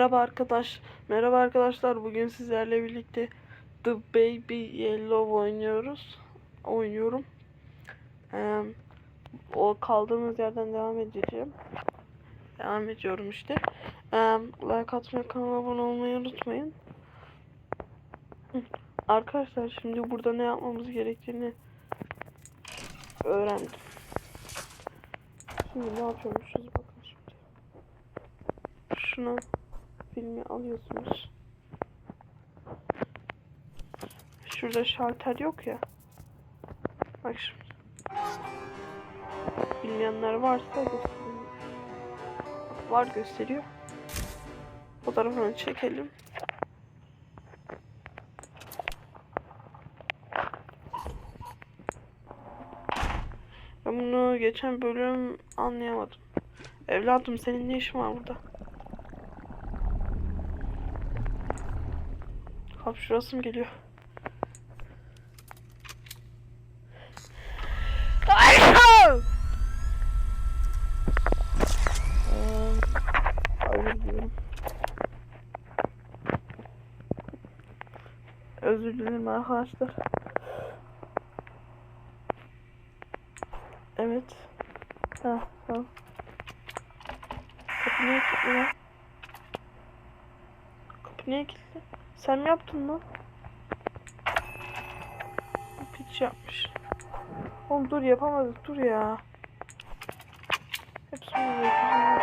Merhaba arkadaş. Merhaba arkadaşlar. Bugün sizlerle birlikte The Baby Yellow oynuyoruz. Oynuyorum. Ee, o kaldığımız yerden devam edeceğim. Devam ediyorum işte. Ee, like atmayı, kanala abone olmayı unutmayın. Arkadaşlar şimdi burada ne yapmamız gerektiğini öğrendim. Şimdi ne yapıyormuşuz bakın şimdi. Şunu filmi alıyorsunuz. Şurada şalter yok ya. Bak şimdi. Bilmeyenler varsa göstereyim. Var gösteriyor. Fotoğrafını çekelim. Ben bunu geçen bölüm anlayamadım. Evladım senin ne işin var burada? Hapşurasım geliyor. Özür dilerim arkadaşlar. Evet. Ha, tamam. Kapı niye kilitli lan? Kapı niye kilitli? Sen yaptın lan? Piç yapmış. Oğlum dur yapamadık dur ya. Hepsini yapacağım.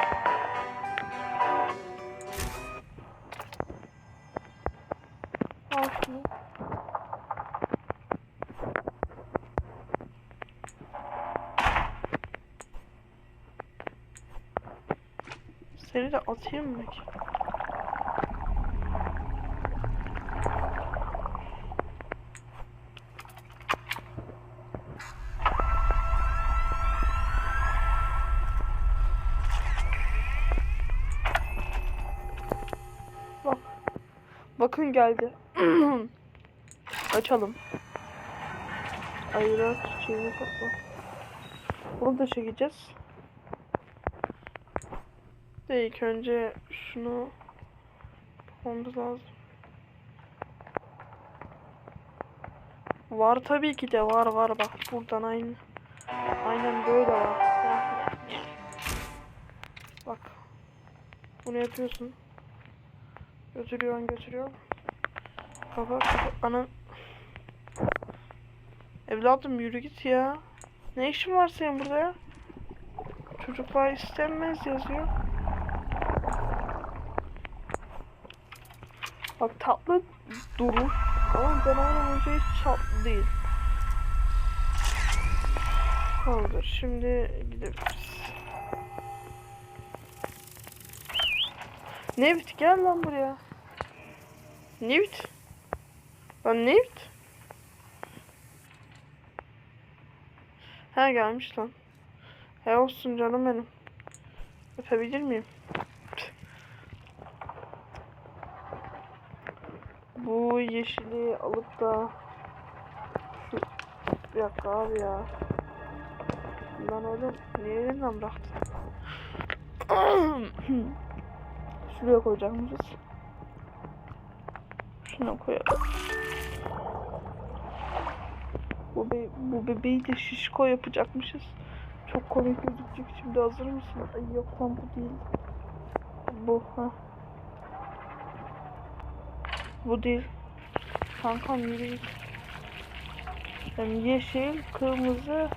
Seni de atayım mı ki? Bakın geldi. Açalım. Ayıra çiçeğini topla. Bunu da çekeceğiz. De ilk önce şunu yapmamız lazım. Var tabii ki de var var bak buradan aynı. Aynen böyle var. Bak. Bunu yapıyorsun. Götürüyorsun götürüyorsun. Kafa kafa ana. Evladım yürü git ya. Ne işin var senin burada ya? Çocuklar istenmez yazıyor. Bak tatlı durur ama ben olunca hiç tatlı değil. Tamamdır şimdi gidebiliriz. Nevit gel lan buraya. Nevit. Lan Nevit. Ha gelmiş lan. He olsun canım benim. Öpebilir miyim? Bu yeşili alıp da şu bir dakika abi ya. Lan oğlum niye elimden bıraktın? Şuraya koyacakmışız. Şuna koyalım. Bu, be bu bebeği de şişko yapacakmışız. Çok komik gözükecek şimdi hazır mısın? Ay yok lan bu değil. Bu ha. Bu değil. Kankam yürü. Yani yeşil, kırmızı,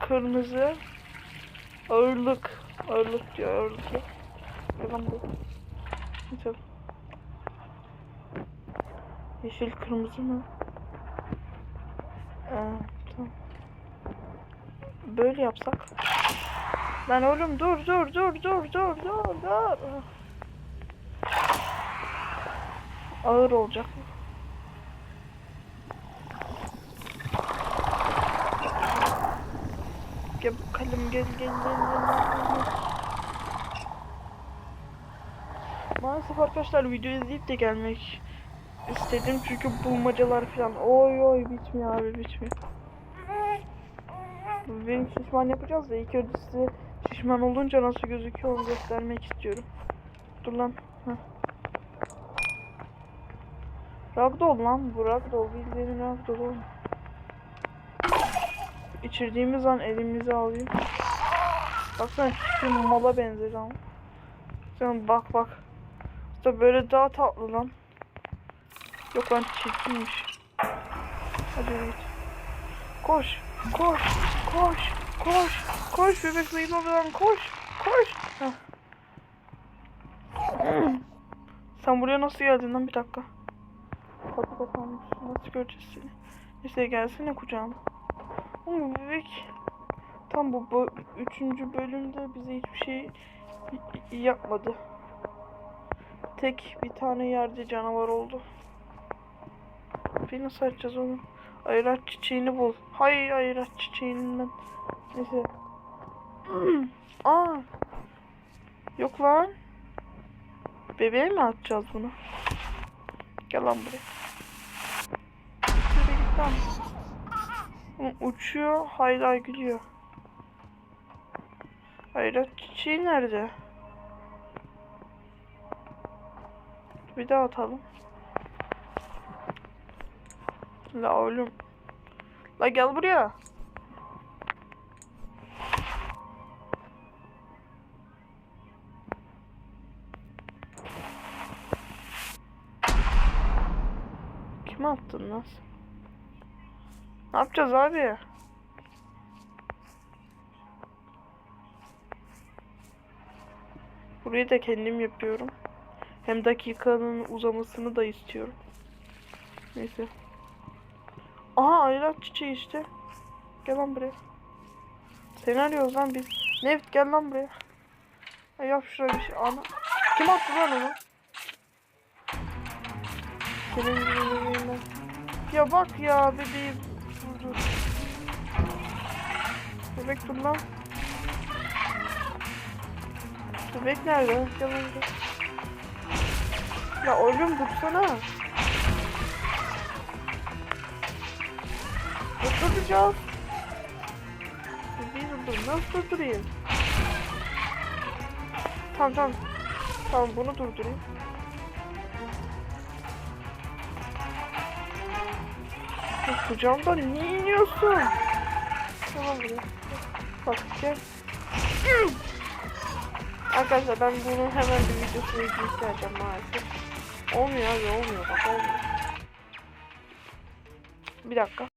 kırmızı, ağırlık, ağırlık diyor ağırlık yok. Bakalım bu. Yeşil, kırmızı mı? Böyle yapsak. Lan oğlum dur dur dur dur dur dur dur. Ağır olacak. Gel bakalım gel gel gel gel. gel. Maalesef arkadaşlar video izleyip de gelmek istedim çünkü bulmacalar falan oy oy bitmiyor abi bitmiyor. Benim şişman yapacağız da ilk önce size şişman olunca nasıl gözüküyor onu göstermek istiyorum. Dur lan. Heh. Ragdoll lan bu Ragdoll. Bildiğin Ragdoll oğlum. İçirdiğimiz an elimizi alayım. Baksana şu mala benzer ama. Sen bak bak. İşte böyle daha tatlı lan. Yok lan çirkinmiş. Hadi git. Koş, koş, koş, koş, koş bebek zayıfladan koş, koş. Heh. Sen buraya nasıl geldin lan bir dakika. Kapı kapanmış. Nasıl göreceğiz seni? Neyse gelsene kucağıma. Oğlum bebek tam bu, bu üçüncü bölümde bize hiçbir şey yapmadı. Tek bir tane yerde canavar oldu. Bir nasıl açacağız onu? Ayraç çiçeğini bul. Hay ayraç çiçeğinden. Neyse. Aa. Yok lan. Bebeğe mi atacağız bunu? Gel lan buraya. Şuraya git lan. Oğlum Uçuyor, hala gülüyor. Hayrat çiçeği nerede? Bir daha atalım. La oğlum. La gel buraya. Kime attın lan? Ne yapacağız abi? Burayı da kendim yapıyorum. Hem dakikanın uzamasını da istiyorum. Neyse. Aha ayrak çiçeği işte. Gel lan buraya. Seni arıyoruz lan biz. Neft gel lan buraya. Ya yap şuraya bir şey. Ana. Kim attı lan onu? Ya bak ya bebeğim. Dur dur. Bebek dur lan. Bebek nerede? Gel burada. Ya oğlum dursana. Durduracağız. Bebeği durdur. Nasıl durdurayım? Tamam tamam. Tamam bunu durdurayım. Ya Kucağımdan niye iniyorsun? Tamam buraya. Bak gel. Arkadaşlar ben bunun hemen bir videosunu izleyeceğim maalesef. Olmuyor abi olmuyor bak olmuyor. Bir dakika.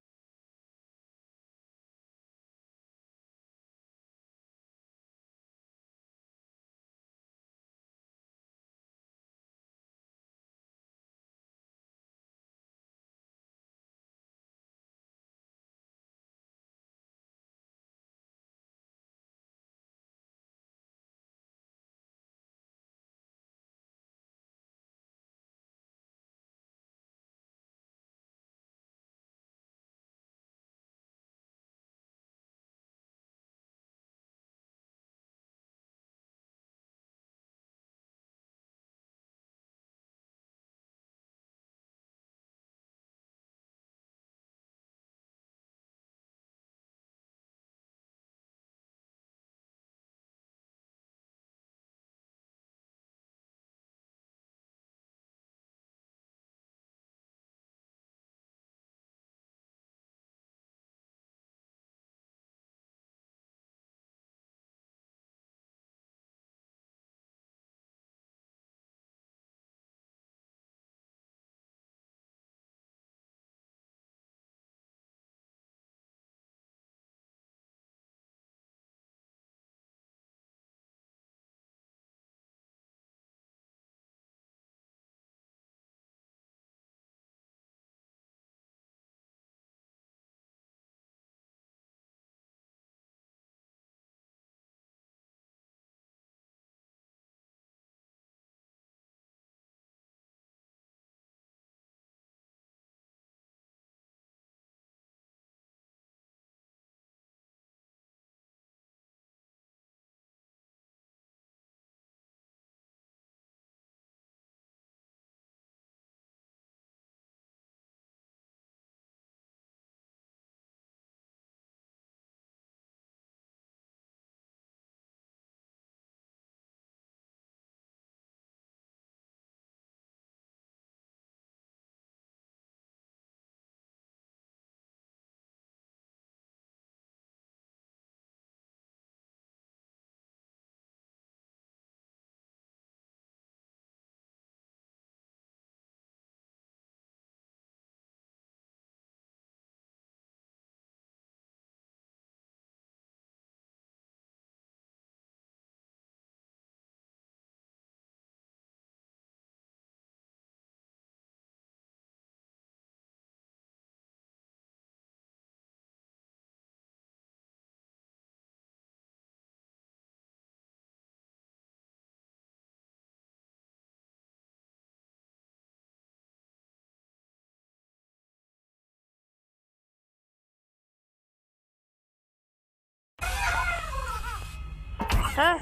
He?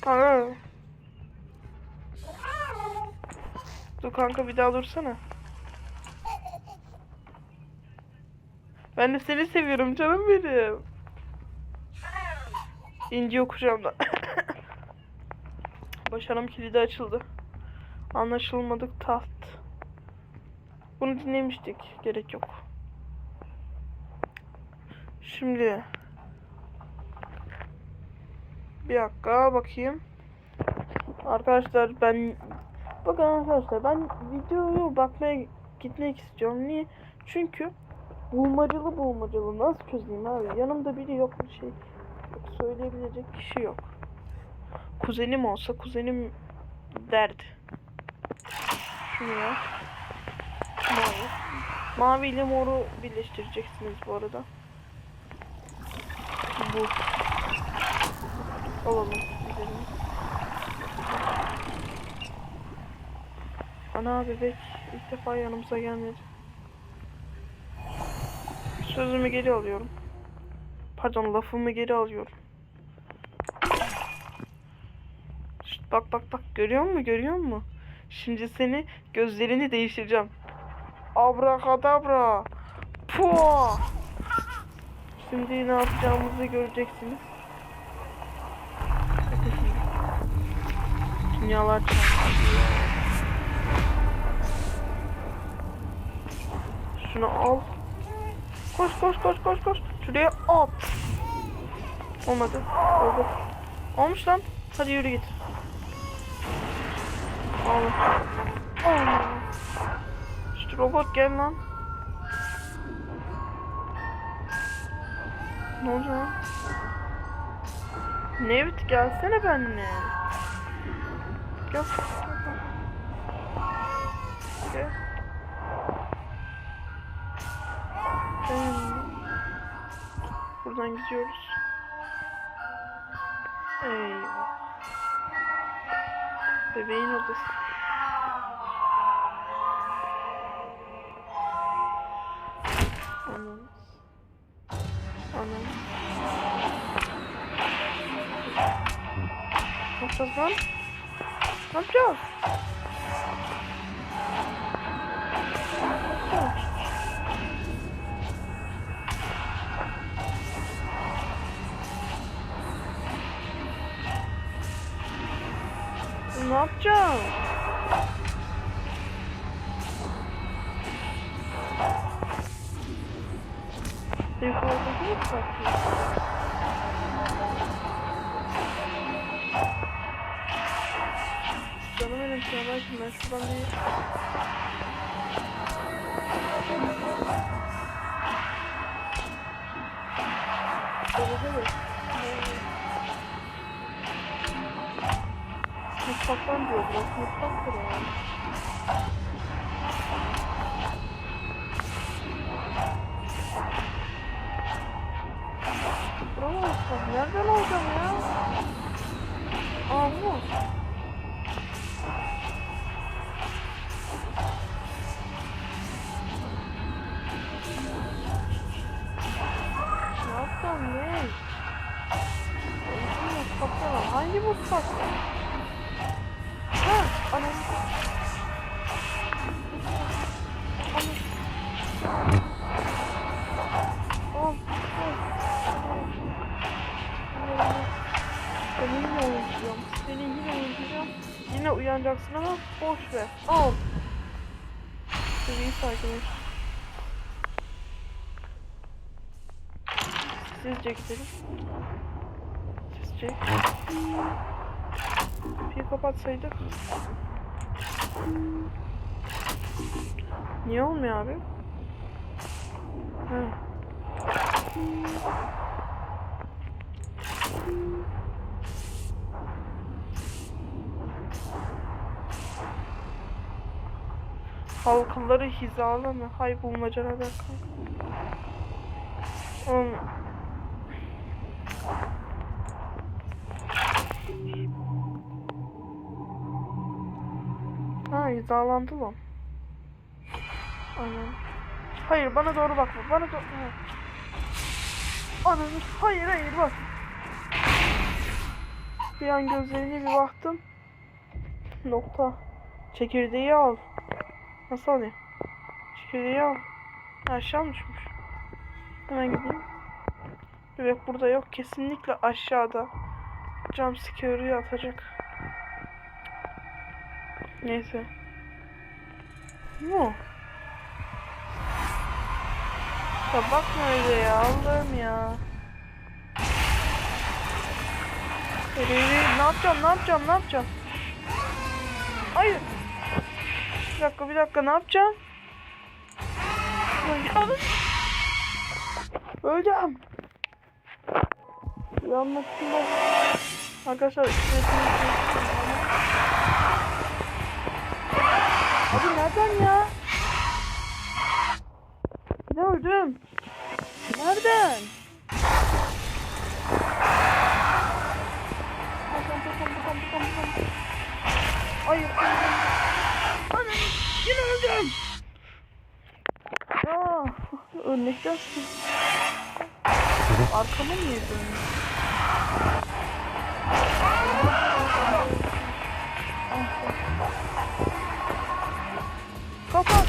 Kanka. Dur kanka bir daha dursana. Ben de seni seviyorum canım benim. İnci okuyacağım da. Başarım kilidi açıldı. Anlaşılmadık taht. Bunu dinlemiştik. Gerek yok. Şimdi bir dakika bakayım. Arkadaşlar ben bakın arkadaşlar ben videoyu bakmaya gitmek istiyorum. Niye? Çünkü bulmacalı bulmacalı nasıl çözeyim abi? Yanımda biri yok bir şey. Söyleyebilecek kişi yok. Kuzenim olsa kuzenim derdi. Şunu ya. Mavi. Mavi ile moru birleştireceksiniz bu arada. Bu. Alalım. Gidelim. Ana bebek ilk defa yanımıza gelmedi. Sözümü geri alıyorum. Pardon lafımı geri alıyorum. Şşt, bak bak bak görüyor musun görüyor musun? Şimdi seni gözlerini değiştireceğim. Abrakadabra. Pua. Şimdi ne yapacağımızı göreceksiniz. Dünyalar çarpışıyor. Şunu al. Koş koş koş koş koş. Şuraya at. Olmadı. Oldu. Olmuş lan. Hadi yürü git. Al. Al. İşte robot gel lan. Ne oldu? Nevt gelsene benimle. Gel. Gel. Hmm. Buradan gidiyoruz. Eyvah. Bebeğin odası. Anam. Ne yapacağız lan? Ne yapacağız? Yine uyanacaksın ama boş ver. Al. Sakin et. Sizce gidelim. Sizce. Bir kapatsaydık. Niye olmuyor abi? Ha. Halkaları hizalama. Hay bulmacana bak. Oğlum. Ha hizalandı lan. Aynen. Hayır bana doğru bakma. Bana doğru. Ananı hayır hayır bak. Bir an gözlerine bir baktım. Nokta. Çekirdeği al. Nasıl alayım? Çekirdeği al. Aşağı mı düşmüş? Hemen gideyim. Bebek burada yok. Kesinlikle aşağıda. Cam scare'ı atacak. Neyse. Ne? Ya bakma öyle ya Allah'ım ya. Ne yapacağım ne yapacağım ne yapacağım? Hayır. Dakika bir dakika ne yapacağım? Lan ya. Öleceğim. Yanmasın Arkadaşlar Abi nereden ya? Ne öldüm? Nereden? Bakalım bakalım bakalım öldüm. Aa, örnekten Arkama niye döndün? Kapat.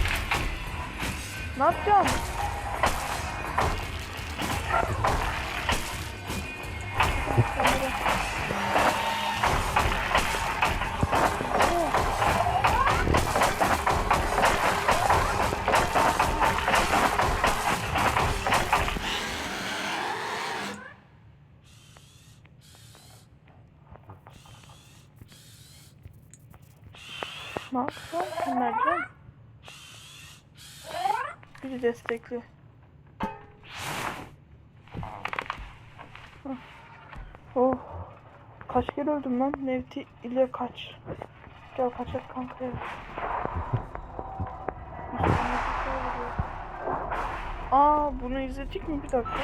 Ne yapacağım? Biri destekli. Hah. Oh. Kaç kere öldüm lan? Nevti ile kaç. Gel kaçak kanka ya. Aa bunu izledik mi bir dakika?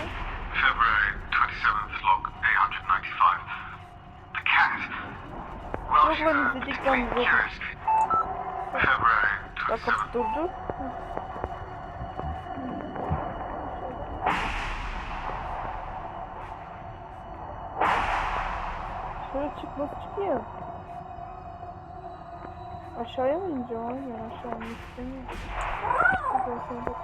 February 27th, log 895. The cat. Well, Yok lan izledik lan particularly izledik. curious. February Bak 27th. kapı durdu. Çık çıkıyor? Aşağıya mı ineceğim ben aşağı inmek istemiyorum. Ben seni.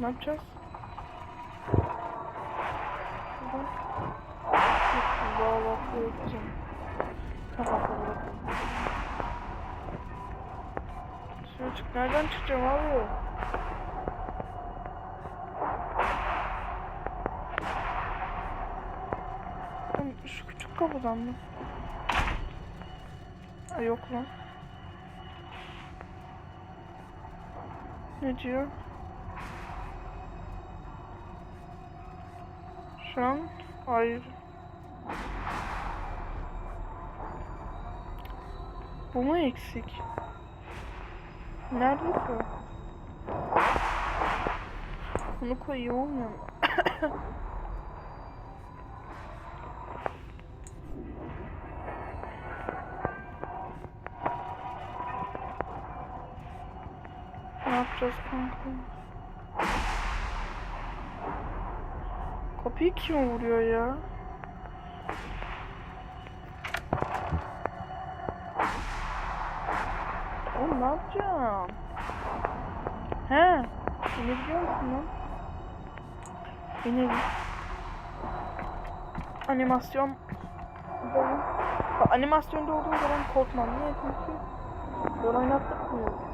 Ne yapacağız? Buradan Bağlantı yapacağım. Çık. Nereden çıkacağım abi? Oğlum, Şu küçük kapıdan mı? Ay yok lan. Ne diyor? Şu an hayır. Bu mu eksik? Nerede ki? Bunu koyayım olmuyor mu? Kapıyı kim vuruyor ya? Oğlum ne yapacağım? He. İnebiliyor musun lan? İnelim. Animasyon. Animasyonda olduğum zaman korkmam. Niye? Çünkü rol oynattırmıyor.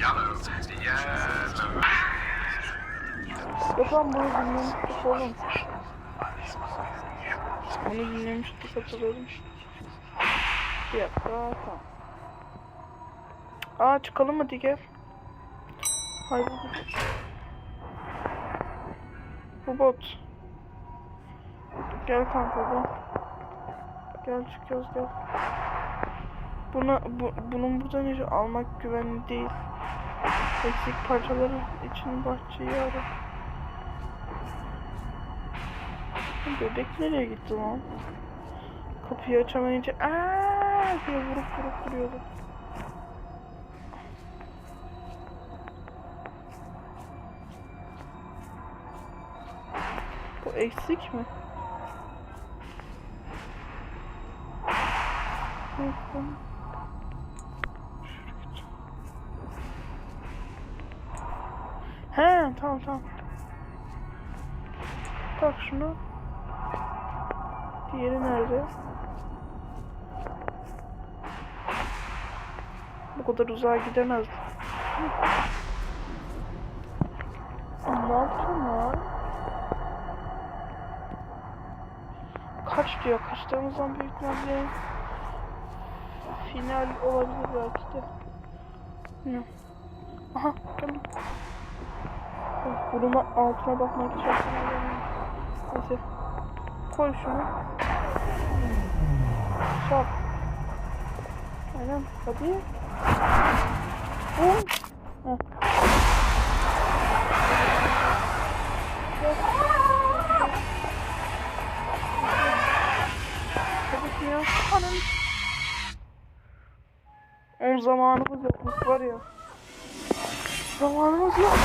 Yok bunu dinlemiştik oğlum. Bunu dinlemiştik hatırladım. Bir dakika tamam. Aa çıkalım hadi gel. Haydi. Bu bot. Gel kanka gel. Gel çıkıyoruz gel. Buna, bu, bunun buradan hiç almak güvenli değil. Eksik parçaları için bahçeyi ara. Bebek nereye gitti lan? Kapıyı açamayınca aaa diye vurup vurup duruyordu. Bu eksik mi? Yok Tak şunu. Diğeri nerede? Bu kadar uzağa gidemezdim. Aa, Ne lan? Kaç diyor. Kaçtığımızdan büyük ihtimalle final olabilir belki de. Ne? Aha geldim. Buruma altına bakmak için. Koy şunu. Çap. Aynen. Hadi. Vur. Heh. Anam. On zamanımız yokmuş var ya. Zamanımız yok.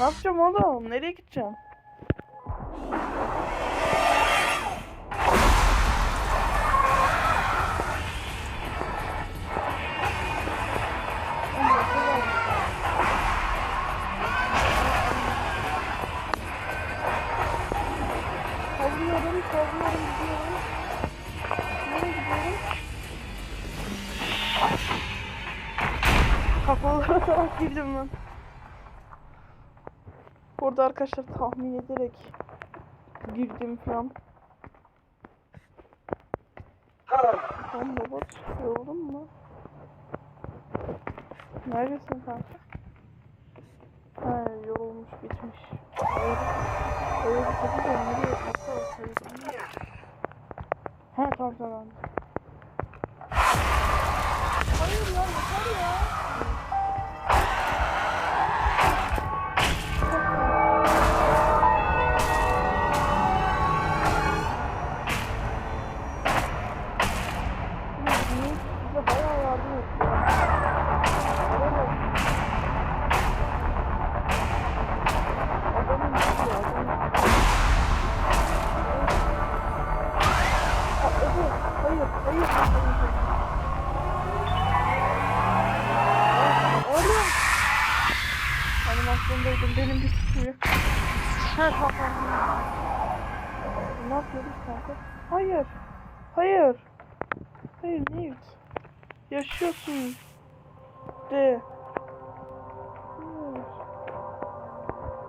Ne yapacağım oğlum? Nereye gideceğim? Burada arkadaşlar tahmin ederek girdim falan. Tamam robot, yoruldun mu? Neredesin kanka? Ha yorulmuş bitmiş. Hayır. Hayır tabii de nereye atlar Ha tamam tamam. Hayır ya yeter ya. Oğlum. Animasyondaydım. Benim bir suçum yok. Ha tamam tamam. Ne yapıyoruz kanka? Hayır. Hayır. Hayır Newt. Yaşıyorsun. De. Hayır.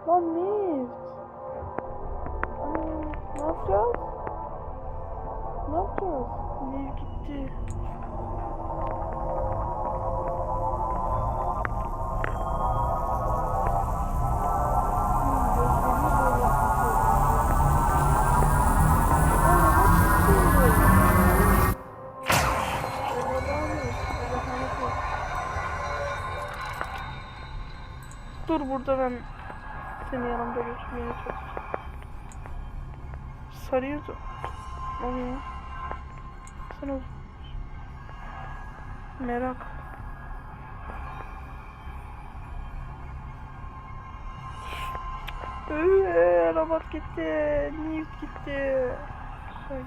Lan Newt. Aa, ne yapacağız? Ne yapacağız? Newt gitti. Dur burada ben seni yanımda götürmeye çalışacağım. Sarıyordu. Ne oluyor? Ol. Merak. Eee, robot gitti. Newt gitti. Söyle.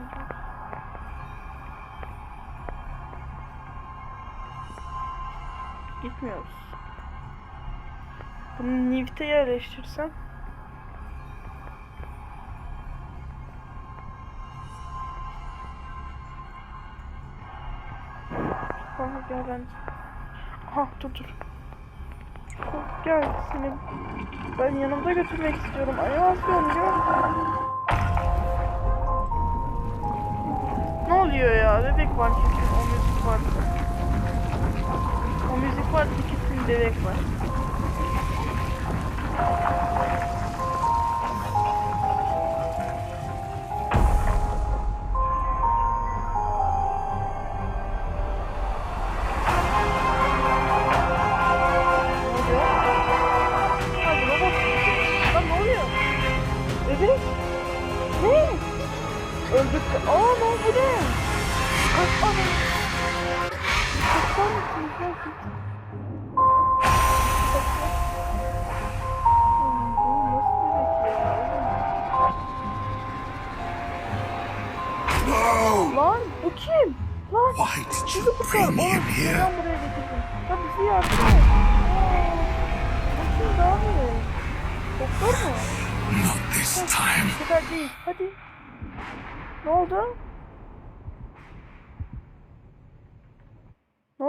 Gitmiyoruz. Bunu Newt'e yerleştirsem. Gel ben. Aha dur dur. Dur. gel seni ben yanımda götürmek istiyorum. Animasyon gör. Ne oluyor ya? Bebek var kesin. O müzik var. O müzik var kesin bebek var.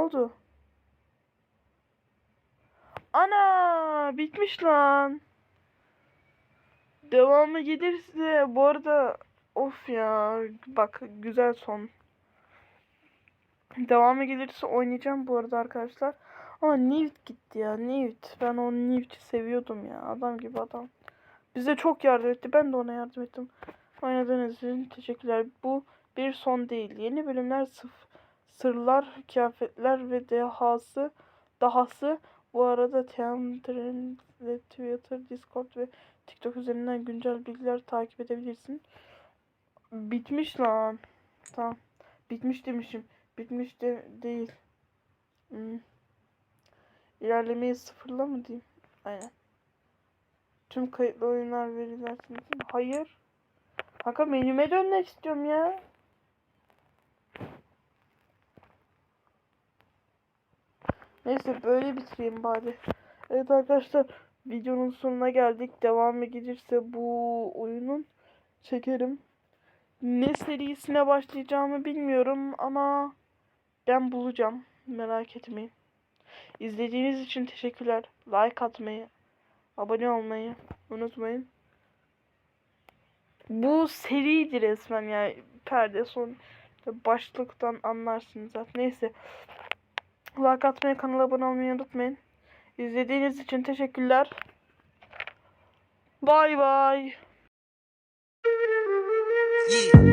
Oldu? Ana bitmiş lan. Devamı gelirse bu arada of ya bak güzel son. Devamı gelirse oynayacağım bu arada arkadaşlar. Ama Newt gitti ya Newt. Ben o Newt'ü seviyordum ya. Adam gibi adam. Bize çok yardım etti. Ben de ona yardım ettim. Oynadığınız için teşekkürler. Bu bir son değil. Yeni bölümler sıf sırlar, kıyafetler ve dehası dahası bu arada Teamtren ve Twitter, Discord ve TikTok üzerinden güncel bilgiler takip edebilirsin. Bitmiş lan. Tamam. Bitmiş demişim. Bitmiş de değil. Hmm. İlerlemeyi sıfırla mı diyeyim? Aynen. Tüm kayıtlı oyunlar veriler. Hayır. Kanka menüme dönmek istiyorum ya. Neyse böyle bitireyim bari. Evet arkadaşlar videonun sonuna geldik. Devamı gelirse bu oyunun çekerim. Ne serisine başlayacağımı bilmiyorum ama ben bulacağım. Merak etmeyin. İzlediğiniz için teşekkürler. Like atmayı, abone olmayı unutmayın. Bu seriydi resmen yani perde son başlıktan anlarsınız zaten. Neyse like atmayı, kanala abone olmayı unutmayın. İzlediğiniz için teşekkürler. Bay bay. Yeah,